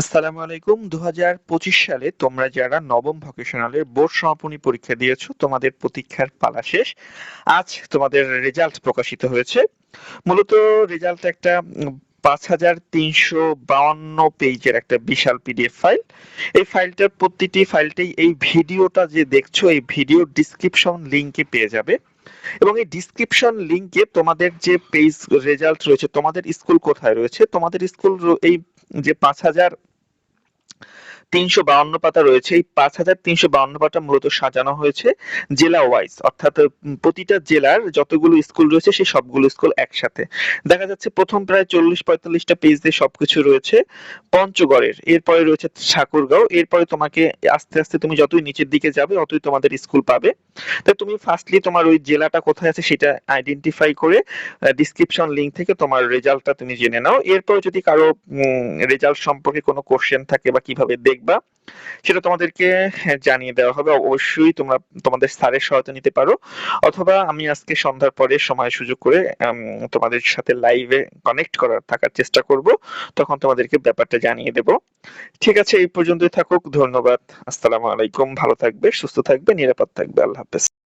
আসসালামু আলাইকুম। দুহাজার পঁচিশ সালে তোমরা যারা নবম ভকেশনালের বোর্ড সমাপনী পরীক্ষা দিয়েছ, তোমাদের প্রতীক্ষার পালা শেষ। আজ তোমাদের রেজাল্ট প্রকাশিত হয়েছে। মূলত রেজাল্ট একটা পাঁচ হাজার তিনশো বাউান্ন পেজের একটা বিশাল পিডিএফ ফাইল এই ফাইলটার প্রতিটি ফাইলটাই এই ভিডিওটা যে দেখছ, এই ভিডিও ডিসক্রিপশন লিংকে পেয়ে যাবে। এবং এই ডিসক্রিপশন লিঙ্কে তোমাদের যে পেজ রেজাল্ট রয়েছে, তোমাদের স্কুল কোথায় রয়েছে? তোমাদের স্কুল এই যে পাঁচ হাজার তিনশো বাউন্ন পাতা রয়েছে। এই পাঁচ হাজার তিনশো বাউন্ন পাতা মূলত সাজানো হয়েছে জেলা ওয়াইজ। অর্থাৎ প্রতিটা জেলার যতগুলো স্কুল রয়েছে সেই সবগুলো স্কুল একসাথে। দেখা যাচ্ছে প্রথম প্রায় চল্লিশ পঁয়তাল্লিশটা পেজ দিয়ে সবকিছু রয়েছে পঞ্চগড়ের। এরপরে রয়েছে ঠাকুরগাঁও। এরপরে তোমাকে আস্তে আস্তে তুমি যতই নিচের দিকে যাবে অতই তোমাদের স্কুল পাবে। তো তুমি ফার্স্টলি তোমার ওই জেলাটা কোথায় আছে সেটা আইডেন্টিফাই করে ডিসক্রিপশন লিংক থেকে তোমার রেজাল্টটা তুমি জেনে নাও। এরপর যদি কারও রেজাল্ট সম্পর্কে কোনো কোশ্চেন থাকে বা কীভাবে দেখবা সেটা তোমাদেরকে হ্যাঁ, জানিয়ে দেওয়া হবে। অবশ্যই তোমরা তোমাদের স্যারের সহায়তা নিতে পারো। অথবা আমি আজকে সন্ধ্যার পরে সময় সুযোগ করে তোমাদের সাথে লাইভে কানেক্ট করার থাকার চেষ্টা করব। তখন তোমাদেরকে ব্যাপারটা জানিয়ে দেব। ঠিক আছে এই পর্যন্তই থাকুক। ধন্যবাদ। আসসালামু আলাইকুম। ভালো থাকবে সুস্থ থাকবে নিরাপদ থাকবে। আল্লাহ হাফেজ।